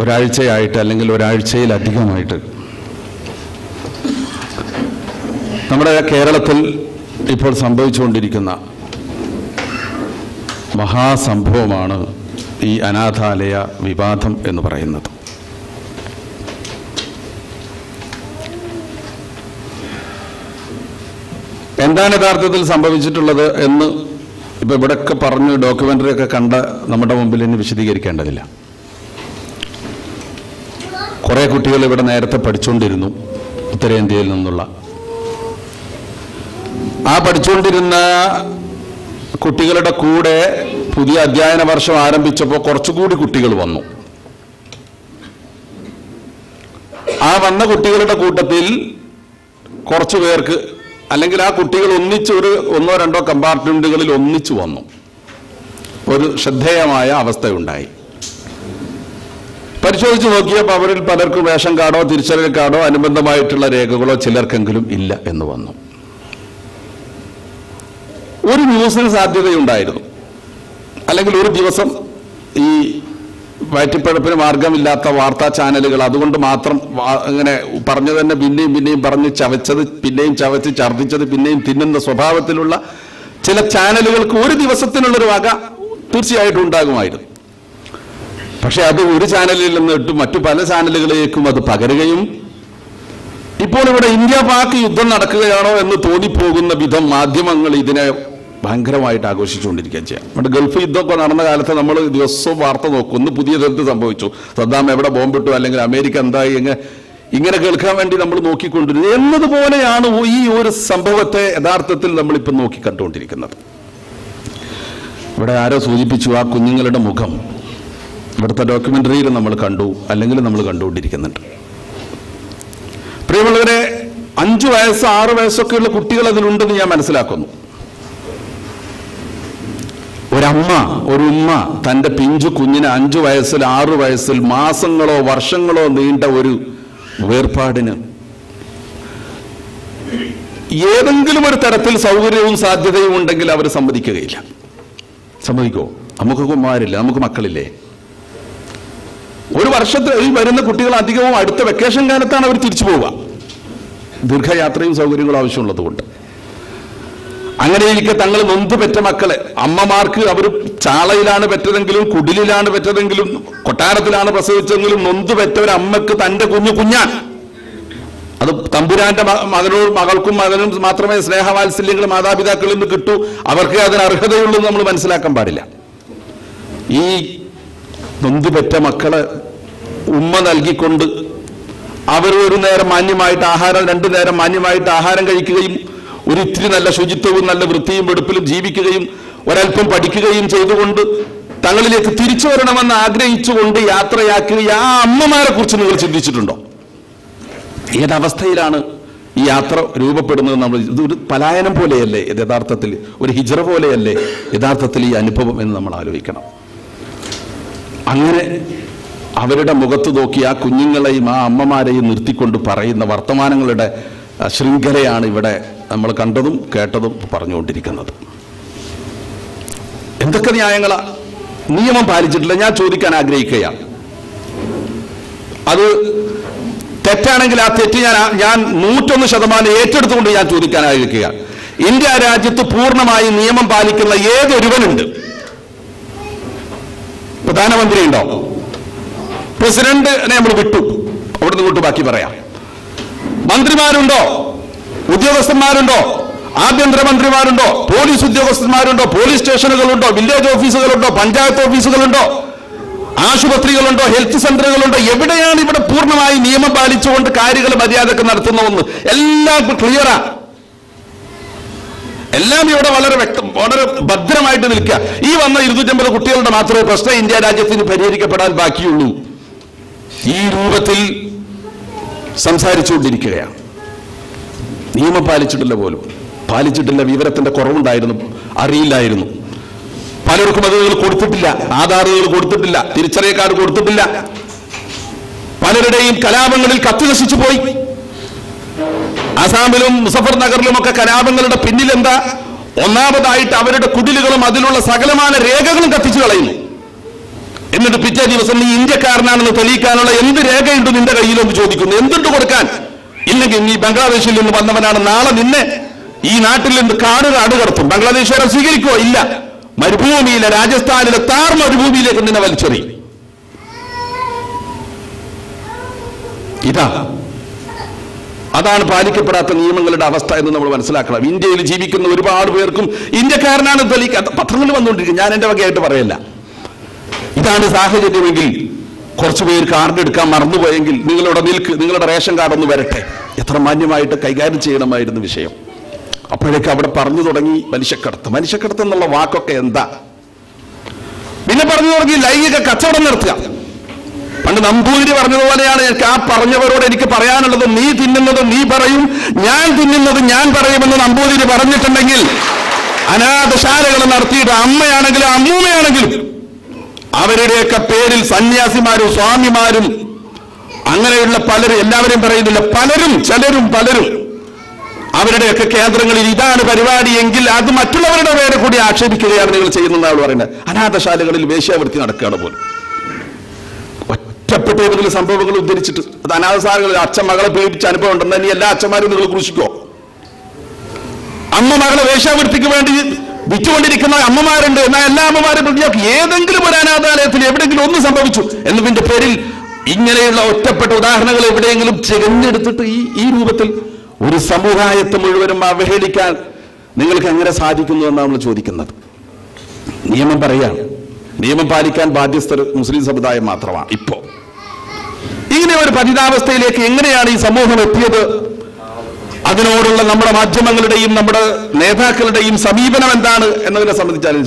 ഒരാഴ്ചയായിട്ട് അല്ലെങ്കിൽ ഒരാഴ്ചയിലധികമായിട്ട്. നമ്മുടെ കേരളത്തിൽ ഇപ്പോൾ സംഭവിച്ചുകൊണ്ടിരിക്കുന്ന മഹാസംഭവമാണ് ഈ അനാഥാലയ വിവാദം എന്ന് പറയുന്നത്. എന്താണ് യഥാർത്ഥത്തിൽ സംഭവിച്ചിട്ടുള്ളത് എന്ന് ഇപ്പോൾ ഇവിടെയൊക്കെ പറഞ്ഞ് ഡോക്യുമെന്ററി ഒക്കെ കണ്ട നമ്മുടെ മുമ്പിൽ ഇനി വിശദീകരിക്കേണ്ടതില്ല. കുറെ കുട്ടികൾ ഇവിടെ നേരത്തെ പഠിച്ചുകൊണ്ടിരുന്നു ഉത്തരേന്ത്യയിൽ നിന്നുള്ള. ആ പഠിച്ചുകൊണ്ടിരുന്ന കുട്ടികളുടെ കൂടെ പുതിയ അധ്യയന വർഷം ആരംഭിച്ചപ്പോൾ കുറച്ചുകൂടി കുട്ടികൾ വന്നു. ആ വന്ന കുട്ടികളുടെ കൂട്ടത്തിൽ കുറച്ചു പേർക്ക് അല്ലെങ്കിൽ ആ കുട്ടികൾ ഒന്നിച്ച് ഒരു ഒന്നോ രണ്ടോ കമ്പാർട്ട്മെന്റുകളിൽ ഒന്നിച്ചു വന്നു. ഒരു ശ്രദ്ധേയമായ അവസ്ഥയുണ്ടായി. പരിശോധിച്ച് നോക്കിയപ്പോൾ അവരിൽ പലർക്കും വേഷം കാർഡോ തിരിച്ചറിയൽ കാർഡോ അനുബന്ധമായിട്ടുള്ള രേഖകളോ ചിലർക്കെങ്കിലും ഇല്ല എന്ന് വന്നു. ഒരു ന്യൂസിന് സാധ്യതയുണ്ടായിരുന്നു. അല്ലെങ്കിൽ ഒരു ദിവസം ഈ വയറ്റിപ്പഴപ്പിന് മാർഗമില്ലാത്ത വാർത്താ ചാനലുകൾ അതുകൊണ്ട് മാത്രം അങ്ങനെ പറഞ്ഞു തന്നെ പിന്നെയും പിന്നെയും പറഞ്ഞ് ചവച്ചത് പിന്നെയും ചവച്ച് ഛർദ്ദിച്ചത് പിന്നെയും തിന്നുന്ന സ്വഭാവത്തിലുള്ള ചില ചാനലുകൾക്ക് ഒരു ദിവസത്തിനുള്ളൊരു വക തീർച്ചയായിട്ടും ഉണ്ടാകുമായിരുന്നു. പക്ഷെ അത് ഒരു ചാനലിൽ നിന്നിട്ട് മറ്റു പല ചാനലുകളിലേക്കും അത് പകരുകയും ഇപ്പോൾ ഇവിടെ ഇന്ത്യ പാക് യുദ്ധം നടക്കുകയാണോ എന്ന് തോന്നിപ്പോകുന്ന വിധം മാധ്യമങ്ങൾ ഇതിനെ ഭയങ്കരമായിട്ട് ആഘോഷിച്ചുകൊണ്ടിരിക്കുകയും ചെയ്യാം. നമ്മുടെ ഗൾഫ് യുദ്ധമൊക്കെ നടന്ന കാലത്ത് നമ്മൾ ദിവസവും വാർത്ത നോക്കും ഒന്ന് പുതിയതെന്ത് സംഭവിച്ചു. സദ്ദാം എവിടെ ബോംബിട്ടു അല്ലെങ്കിൽ അമേരിക്ക എന്തായി എങ്ങനെ ഇങ്ങനെ കേൾക്കാൻ വേണ്ടി നമ്മൾ നോക്കിക്കൊണ്ടിരുന്നത് എന്നതുപോലെയാണ് ഈ ഒരു സംഭവത്തെ യഥാർത്ഥത്തിൽ നമ്മളിപ്പോൾ നോക്കി കണ്ടുകൊണ്ടിരിക്കുന്നത് ഇവിടെ ആരോ സൂചിപ്പിച്ചു ആ കുഞ്ഞുങ്ങളുടെ മുഖം. ഇവിടുത്തെ ഡോക്യുമെന്ററിയിൽ നമ്മൾ കണ്ടു അല്ലെങ്കിൽ നമ്മൾ കണ്ടുകൊണ്ടിരിക്കുന്നുണ്ട്. പ്രിയമുള്ളവരെ അഞ്ച് വയസ്സ് ആറ് വയസ്സൊക്കെയുള്ള കുട്ടികൾ അതിലുണ്ടെന്ന് ഞാൻ മനസ്സിലാക്കുന്നു. ഒരമ്മ ഒരുമ്മ തന്റെ പിഞ്ചു കുഞ്ഞിന് അഞ്ചു വയസ്സിൽ ആറു വയസ്സിൽ മാസങ്ങളോ വർഷങ്ങളോ നീണ്ട ഒരു വേർപാടിന് ഏതെങ്കിലും ഒരു തരത്തിൽ സൗകര്യവും സാധ്യതയും ഉണ്ടെങ്കിൽ അവർ സമ്മതിക്കുകയില്ല. സമ്മതിക്കോ? നമുക്ക് കുമാരില്ല നമുക്ക് മക്കളില്ലേ? ഒരു വർഷത്തിൽ വരുന്ന കുട്ടികൾ അധികവും അടുത്ത വെക്കേഷൻ കാലത്താണ് അവർ തിരിച്ചു പോവുക. ദീർഘയാത്രയും സൗകര്യങ്ങളും ആവശ്യമുള്ളത് കൊണ്ട് അങ്ങനെയിരിക്കെ തങ്ങൾ നൊന്ത് പെറ്റ മക്കളെ. അമ്മമാർക്ക് അവർ ചാളയിലാണ് പെറ്റതെങ്കിലും കുടിലിലാണ് പെറ്റതെങ്കിലും കൊട്ടാരത്തിലാണ് പ്രസവിച്ചതെങ്കിലും നൊന്ത് പെറ്റ ഒരു അമ്മയ്ക്ക് തന്റെ കുഞ്ഞു കുഞ്ഞാൻ. അത് തമ്പുരാന്റെ മകനോട് മകൾക്കും മകനും മാത്രമേ സ്നേഹവാത്സല്യങ്ങൾ മാതാപിതാക്കളിൽ നിന്ന് കിട്ടൂ. അവർക്ക് അതിന് അർഹതയുള്ളൂ നമ്മൾ മനസ്സിലാക്കാൻ പാടില്ല. ഈ നൊന്ത് മക്കളെ ഉമ്മ നൽകിക്കൊണ്ട് അവർ ഒരു നേരം മാന്യമായിട്ട് ആഹാരം രണ്ടു നേരം മാന്യമായിട്ട് ആഹാരം കഴിക്കുകയും ഒരു ഇത്തിരി നല്ല ശുചിത്വവും നല്ല വൃത്തിയും വെടുപ്പിലും ജീവിക്കുകയും ഒരൽപ്പം പഠിക്കുകയും ചെയ്തുകൊണ്ട് തങ്ങളിലേക്ക് തിരിച്ചു വരണമെന്ന് ആഗ്രഹിച്ചുകൊണ്ട് യാത്രയാക്കുക ആ അമ്മമാരെ കുറിച്ച് നിങ്ങൾ ചിന്തിച്ചിട്ടുണ്ടോ? ഏതവസ്ഥയിലാണ് ഈ യാത്ര രൂപപ്പെടുന്നത് നമ്മൾ? ഇത് ഒരു പലായനം പോലെയല്ലേ യഥാർത്ഥത്തിൽ? ഒരു ഹിജറ പോലെയല്ലേ യഥാർത്ഥത്തിൽ ഈ അനുഭവം എന്ന് നമ്മൾ ആലോചിക്കണം. അങ്ങനെ അവരുടെ മുഖത്ത് നോക്കി ആ കുഞ്ഞുങ്ങളെയും ആ അമ്മമാരെയും നിർത്തിക്കൊണ്ട് പറയുന്ന വർത്തമാനങ്ങളുടെ ശൃംഖലയാണ് ഇവിടെ നമ്മൾ കണ്ടതും കേട്ടതും പറഞ്ഞുകൊണ്ടിരിക്കുന്നത്. എന്തൊക്കെ ന്യായങ്ങളാ? നിയമം പാലിച്ചിട്ടില്ല. ഞാൻ ചോദിക്കാൻ ആഗ്രഹിക്കുകയാണ് അത് തെറ്റാണെങ്കിൽ ആ തെറ്റ് ഞാൻ ഞാൻ നൂറ്റൊന്ന് ശതമാനം ഏറ്റെടുത്തുകൊണ്ട് ഞാൻ ചോദിക്കാൻ ആഗ്രഹിക്കുകയാണ് ഇന്ത്യ രാജ്യത്ത് പൂർണമായി നിയമം പാലിക്കുന്ന ഏതൊരുവനുണ്ട്? പ്രധാനമന്ത്രി ഉണ്ടോ പ്രസിഡന്റിനെ നമ്മൾ വിട്ടു. അവിടുന്ന് ഇങ്ങോട്ട് ബാക്കി പറയാം. മന്ത്രിമാരുണ്ടോ? ഉദ്യോഗസ്ഥന്മാരുണ്ടോ? ആഭ്യന്തരമന്ത്രിമാരുണ്ടോ? പോലീസ് ഉദ്യോഗസ്ഥന്മാരുണ്ടോ? പോലീസ് സ്റ്റേഷനുകളുണ്ടോ? വില്ലേജ് ഓഫീസുകളുണ്ടോ? പഞ്ചായത്ത് ഓഫീസുകളുണ്ടോ? ആശുപത്രികളുണ്ടോ? ഹെൽത്ത് സെന്ററുകളുണ്ടോ? എവിടെയാണ് ഇവിടെ പൂർണമായി നിയമം പാലിച്ചുകൊണ്ട് കാര്യങ്ങൾ മര്യാദയ്ക്ക് നടത്തുന്നതെന്ന്? എല്ലാം ക്ലിയറാ എല്ലാം ഇവിടെ വളരെ വ്യക്തം വളരെ ഭദ്രമായിട്ട് നിൽക്കുക. ഈ വന്ന ഇരുന്നൂറ്റമ്പത് കുട്ടികളുടെ മാത്രമേ പ്രശ്നം ഇന്ത്യ രാജ്യത്തിന് പരിഹരിക്കപ്പെടാൻ ബാക്കിയുള്ളൂ. ഈ രൂപത്തിൽ സംസാരിച്ചുകൊണ്ടിരിക്കുകയാണ്. നിയമം പാലിച്ചിട്ടില്ല പോലും. പാലിച്ചിട്ടില്ല വിവരത്തിന്റെ കുറവുണ്ടായിരുന്നു അറിയില്ലായിരുന്നു. പലർക്കും അത് നിങ്ങൾ കൊടുത്തിട്ടില്ല ആധാറുകൾ കൊടുത്തിട്ടില്ല തിരിച്ചറിയ കാർഡ് കൊടുത്തിട്ടില്ല. പലരുടെയും കലാപങ്ങളിൽ കത്തി നശിച്ചു പോയി. ആസാമിലും മുസഫർ നഗറിലും ഒക്കെ കലാപങ്ങളുടെ പിന്നിലെന്താ? ഒന്നാമതായിട്ട് അവരുടെ കുടിലുകളും അതിലുള്ള സകലമായ രേഖകളും കത്തിച്ചു കളയുന്നു. എന്നിട്ട് പിറ്റേ പിറ്റേ ദിവസം നീ ഇന്ത്യക്കാരനാണെന്ന് തെളിയിക്കാനുള്ള എന്ത് രേഖയുണ്ട് നിന്റെ കയ്യിലെന്ന് ചോദിക്കുന്നു. എന്തുണ്ട് കൊടുക്കാൻ? ഇല്ലെങ്കിൽ നീ ബംഗ്ലാദേശിൽ നിന്ന് വന്നവനാണ്. നാളെ നിന്നെ ഈ നാട്ടിൽ നിന്ന് കാട് കാട് കടത്തും ബംഗ്ലാദേശുകാരെ സ്വീകരിക്കുവോ? ഇല്ല. മരുഭൂമിയിലെ രാജസ്ഥാനിലെ താർ മരുഭൂമിയിലേക്ക് നിന്നെ വലിച്ചെറിയും. ഇതാ. അതാണ് പാലിക്കപ്പെടാത്ത നിയമങ്ങളുടെ അവസ്ഥ എന്ന് നമ്മൾ മനസ്സിലാക്കണം. ഇന്ത്യയിൽ ജീവിക്കുന്ന ഒരുപാട് പേർക്കും ഇന്ത്യക്കാരനാണ് തെളിയിക്കാൻ പത്രങ്ങളിൽ വന്നുകൊണ്ടിരിക്കുന്നത്. ഞാൻ എന്റെ വകയായിട്ട് പറയല്ല. ഇതാണ് സാഹചര്യമെങ്കിൽ കുറച്ച് പേർ കാർഡ് എടുക്കാൻ മറന്നുപോയെങ്കിൽ നിങ്ങളുടെ നിൽക്ക് നിങ്ങളുടെ റേഷൻ കാർഡ് ഒന്ന് വരട്ടെ. എത്ര മാന്യമായിട്ട് കൈകാര്യം ചെയ്യണമായിരുന്നു വിഷയം. അപ്പോഴേക്ക് അവിടെ പറഞ്ഞു തുടങ്ങി മനുഷ്യക്കടത്ത്. മനുഷ്യക്കടത്ത് എന്നുള്ള വാക്കൊക്കെ എന്താ? പിന്നെ പറഞ്ഞു തുടങ്ങി ലൈംഗിക കച്ചവടം നിർത്തുക പണ്ട് നമ്പൂതിരി പറഞ്ഞതുപോലെയാണ്. എനിക്ക് ആ പറഞ്ഞവരോട് എനിക്ക് പറയാനുള്ളത് നീ തിന്നുന്നത് നീ പറയും ഞാൻ തിന്നുന്നത് ഞാൻ പറയുമെന്ന് നമ്പൂതിരി പറഞ്ഞിട്ടുണ്ടെങ്കിൽ അനാഥശാലകൾ നടത്തിയിട്ട് അമ്മയാണെങ്കിലും അമ്മൂമ്മയാണെങ്കിലും അവരുടെയൊക്കെ പേരിൽ സന്യാസിമാരും സ്വാമിമാരും അങ്ങനെയുള്ള പലരും എല്ലാവരും പറയുന്നില്ല പലരും ചിലരും പലരും അവരുടെയൊക്കെ കേന്ദ്രങ്ങളിൽ ഇതാണ് പരിപാടി എങ്കിൽ അത് മറ്റുള്ളവരുടെ പേരെ കൂടി ആക്ഷേപിക്കുകയാണ് നിങ്ങൾ ചെയ്യുന്നതാണ് പറയുന്നത്. അനാഥശാലകളിൽ വേശ്യാവൃത്തി നടക്കുകയാണ് പോലും. ഒറ്റപ്പെട്ട ഏതെങ്കിലും സംഭവങ്ങൾ ഉദ്ധരിച്ചിട്ട് അത് അനാഥശാലകളിൽ അച്ഛൻ മകളെ പേടിച്ച അനുഭവം ഉണ്ടെന്ന് ഇനി എല്ലാ അച്ഛന്മാരും നിങ്ങൾ കുറിച്ചിക്കോ? അമ്മ മകളെ വേശ്യാവൃത്തിക്ക് വേണ്ടി വിറ്റുകൊണ്ടിരിക്കുന്ന അമ്മമാരുണ്ട് എന്നാൽ എല്ലാ അമ്മമാരും പ്രതിയാക്കി. ഏതെങ്കിലും ഒരു അനാഥാലയത്തിൽ എവിടെയെങ്കിലും ഒന്ന് സംഭവിച്ചു എന്നതിന്റെ പേരിൽ ഇങ്ങനെയുള്ള ഒറ്റപ്പെട്ട ഉദാഹരണങ്ങൾ എവിടെയെങ്കിലും ചെകഞ്ഞെടുത്തിട്ട് ഈ ഈ രൂപത്തിൽ ഒരു സമുദായത്തെ മുഴുവനും അവഹേളിക്കാൻ നിങ്ങൾക്ക് എങ്ങനെ സാധിക്കുന്നു എന്നാണ് നമ്മൾ ചോദിക്കുന്നത്. നിയമം പറയാണ് നിയമം പാലിക്കാൻ ബാധ്യസ്ഥർ മുസ്ലിം സമുദായം മാത്രമാണ് ഇപ്പോ ഇങ്ങനെ ഒരു പതിതാവസ്ഥയിലേക്ക് എങ്ങനെയാണ് ഈ സമൂഹം എത്തിയത്? അതിനോടുള്ള നമ്മുടെ മാധ്യമങ്ങളുടെയും നമ്മുടെ നേതാക്കളുടെയും സമീപനം എന്താണ് എന്നതിനെ സംബന്ധിച്ചാലും